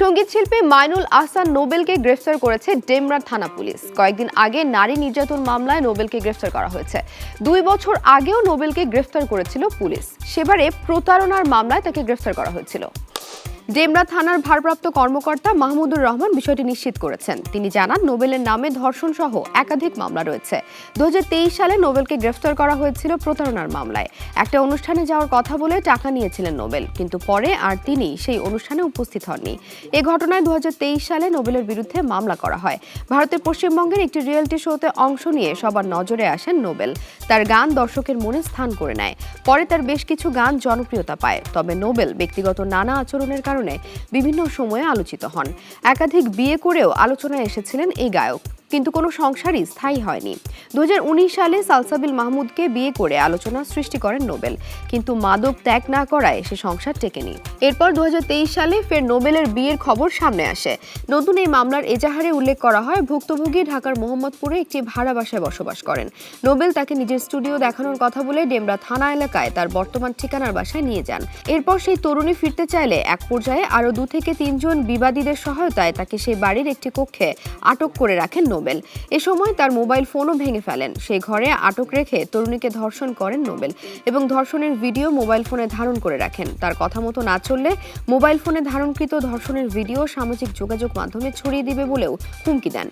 সংগীত শিল্পী মাইনুল আহসান নোবেলকে গ্রেফতার করেছে ডেমরা থানা পুলিশ। কয়েকদিন আগে নারী নির্যাতন মামলায় নোবেলকে গ্রেফতার করা হয়েছে। দুই বছর আগেও নোবেলকে গ্রেফতার করেছিল পুলিশ। সেবারে প্রতারণার মামলায় তাকে গ্রেফতার করা হয়েছিল। ডেমরা থানার ভারপ্রাপ্ত কর্মকর্তা মাহমুদুর রহমান বিষয়টি নিশ্চিত করেছেন। তিনি জানান, নোবেলের নামে ধর্ষণ সহ একাধিক মামলা রয়েছে। দু সালে নোবেলকে গ্রেফতার করা হয়েছিল প্রতারণার মামলায়। একটা অনুষ্ঠানে যাওয়ার কথা বলে টাকা নিয়েছিলেন নোবেল, কিন্তু পরে আর তিনি সেই অনুষ্ঠানে উপস্থিত হননি। এ ঘটনায় দুই হাজার তেইশ সালে নোবেলের বিরুদ্ধে মামলা করা হয়। ভারতের পশ্চিমবঙ্গের একটি রিয়েলিটি শোতে অংশ নিয়ে সবার নজরে আসেন নোবেল। তার গান দর্শকের মনে স্থান করে নেয়। পরে তার বেশ কিছু গান জনপ্রিয়তা পায়। তবে নোবেল ব্যক্তিগত নানা আচরণের কারণে বিভিন্ন সময়ে আলোচিত হন। একাধিক বিয়ে করেও আলোচনায় এসেছিলেন এই গায়ক। কিন্তু কোনো সংসারই স্থায়ী হয়নি। দু হাজার উনিশ সালে সালসাবিল মাহমুদকে বিয়ে করে আলোচনা সৃষ্টি করেন নোবেল। কিন্তু মাদক ত্যাগ না করায় সে সংসার টেকেনি। এরপর দু সালে ফের নোবেলের বিয়ের খবর সামনে আসে। নতুন এই মামলার এজাহারে উল্লেখ করা হয়, ভুক্তভোগী ঢাকার মোহাম্মদপুরে একটি ভাড়া বাসায় বসবাস করেন। নোবেল তাকে নিজের স্টুডিও দেখানোর কথা বলে ডেমরা থানা এলাকায় তার বর্তমান ঠিকানার বাসায় নিয়ে যান। এরপর সেই তরুণী ফিরতে চাইলে এক পর্যায়ে আরও দু থেকে তিনজন বিবাদীদের সহায়তায় তাকে সেই বাড়ির একটি কক্ষে আটক করে রাখেন নোবেল। এ সময় তার মোবাইল ফোনও ভেঙে ফেলেন। সেই ঘরে আটক রেখে তরুণীকে ধর্ষণ করেন নোবেল এবং ধর্ষণের ভিডিও মোবাইল ফোনে ধারণ করে রাখেন। তার কথা মতো না চললে মোবাইল ফোনে ধারণকৃত ধর্ষণের ভিডিও সামাজিক যোগাযোগ মাধ্যমে ছড়িয়ে দিবে বলেও হুমকি দেন।